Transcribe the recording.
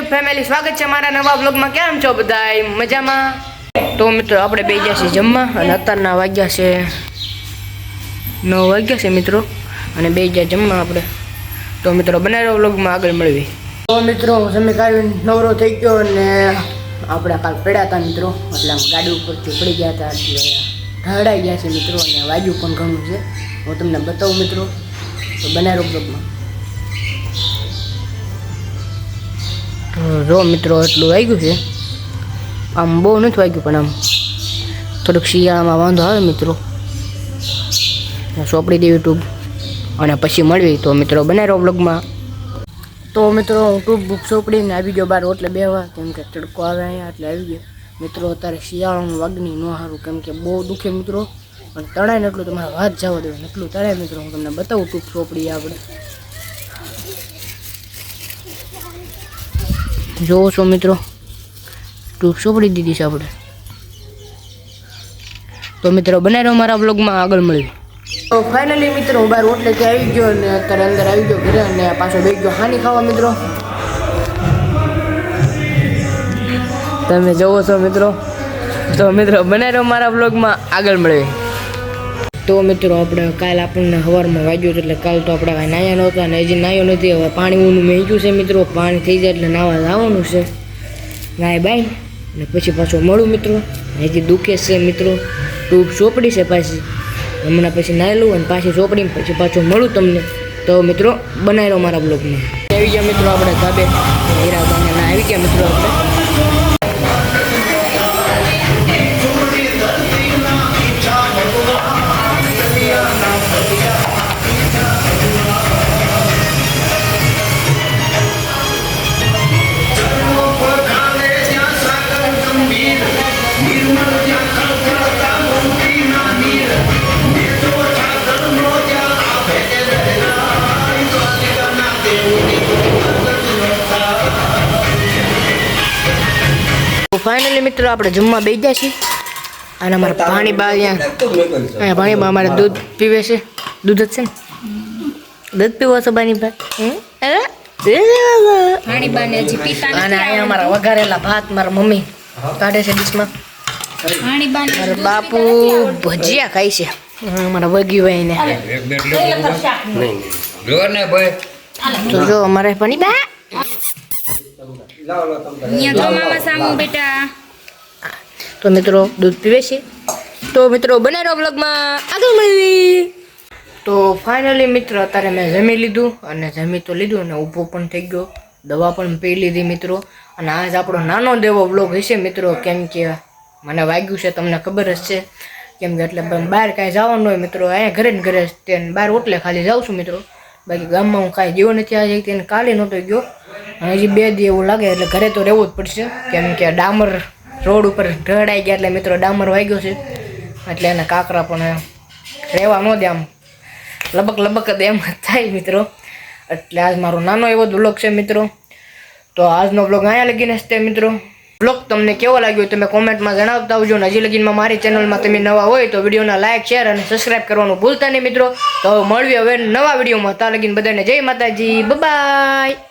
YouTube family સ્વાગત છે મારા નવા બ્લોગમાં કેમ છો બધા મજામાં? તો મિત્રો, આપણે બે ગયા છીએ જમવા અને અત્યારના વાગ્યા છે નવ વાગ્યા છે મિત્રો. અને બે ગયા જમવા આપણે. તો મિત્રો, બનાવ્યો બ્લોગમાં આગળ મળવી. તો મિત્રો સમય કાઢી નવરો થઈ ગયો અને આપણે કાલ પડ્યા હતા મિત્રો. એટલે આમ ગાડી ઉપરથી પડી ગયા હતા. ઢળાઈ ગયા છે મિત્રો અને વાગ્યું પણ ઘણું છે. હું તમને બતાવું મિત્રો. તો બનાવ્યો બ્લોગમાં જો મિત્રો, એટલું વાગ્યું છે. આમ બહુ નથી વાગ્યું પણ આમ. થોડુંક શિયાળામાં વાંધો આવે મિત્રો. સોંપડી દેવી ટ્યુબ અને પછી મળવી તો મિત્રો બનાવ્યો બ્લોગમાં તો મિત્રો, હું ટ્યુબ બુક સોંપડીને આવી ગયો બાર એટલે બેવા કેમ કે તડકો આવે અહીંયા એટલે આવી ગયો. મિત્રો, અત્યારે શિયાળાનું વાગની ન સારું. કેમ કે બહુ દુખે મિત્રો. અને તણાય ને એટલું તમારે વાત જવા દેવું એટલું તણાય મિત્રો. હું તમને બતાવું ટ્યુબ સોંપડી આપણે. જોવો છો મિત્રો. ટ્યુબ પડી દીધી છે આપણે? તો મિત્રો, બનાવ્યો મારા બ્લોગમાં આગળ મળ્યું તો ફાઇનલી મિત્રો બહાર બાર ઓટલેથી આવી ગયો અને અત્યારે અંદર આવી ગયો ઘરે અને પાછો બેસી ગયો હાની ખાવા મિત્રો. તમે જોવો છો મિત્રો. તો મિત્રો, બનાવ્યો મારા બ્લોગમાં આગળ મળે. તો મિત્રો આપણે કાલ આપણને સવારમાં વાગ્યું એટલે કાલ તો આપણે કાંઈ નાયા નહોતા અને હજી નાયો નથી, હવે પાણી ઊનું મેંચ્યું છે મિત્રો, પાણી થઈ જાય એટલે નાવા જવાનું છે. નાય બાય અને પછી પાછો મળું મિત્રો. હજી દુખે છે મિત્રો ટ્યુબ ચોપડી છે પાછી. હમણાં પછી નાયેલું અને પાછી ચોપડી પછી પાછું મળું તમને. તો મિત્રો બનાવી લો મારા બ્લોગમાં. આવી ગયા મિત્રો આપણે ધાબે. હીરા ફાઇનલી મિત્રો આપણે જમવા બેસી ગયા છીએ. અને અમારે પાણી બા અહીંયા અહીંયા પાણી બા અમારે દૂધ પીવે છે. દૂધ જ છે ને? દૂધ પીવો છો બાની બા? પાણી બાને અને અહીંયા અમારા વઘારેલા ભાત મારા મમ્મી કાઢે છે ડીશમાં. પાણી બાને મારા બાપુ ભજીયા ખાય છે. હા, મારા વગી ભાઈ ને ને તો જો અમારે પાણી બા અહીંયા જો મામા સામુ બેટા તો મિત્રો દૂધ પીવે છે. તો મિત્રો બનાવ્યો બ્લોગમાં આગળ મળી તો ફાઇનલી મિત્રો અત્યારે મેં જમી લીધું અને જમી તો લીધું અને ઊભો પણ થઈ ગયો. દવા પણ પી લીધી મિત્રો. અને આજ આપણો નાનો દેવો બ્લોગ હશે મિત્રો. કેમ કે મને વાગ્યું છે તમને ખબર જ છે. કેમ કે એટલે બહાર કાંઈ જવાનું હોય મિત્રો. અહીંયા ઘરે ને ઘરે જ તે બહાર ઓટલે ખાલી જાઉં છું મિત્રો. બાકી ગામમાં હું કાંઈ ગયો નથી આજે. તેને કાલે નહોતો ગયો. હજી બે દી એવું લાગે એટલે ઘરે તો રહેવું જ પડશે. કેમ કે ડામર રોડ ઉપર ઢળાઈ ગયા એટલે મિત્રો ડામર વાગ્યો છે. એટલે એને કાંકરા પણ રહેવા ન દે આમ. લબક લબક જ એમ થાય મિત્રો. એટલે આજ મારો નાનો એવો બ્લોગ છે મિત્રો. તો આજનો બ્લોગ અહીંયા લગીને તે મિત્રો. બ્લોગ તમને કેવો લાગ્યો તમે કોમેન્ટમાં જણાવતા આવજો અને હજી લગીનમાં મારી ચેનલમાં તમે નવા હોય તો વિડીયોના લાઇક શેર અને સબસ્ક્રાઇબ કરવાનું ભૂલતા નહીં મિત્રો. તો મળવી હવે નવા વિડીયોમાં. ત્યાં લગીને બધાને જય માતાજી. બાય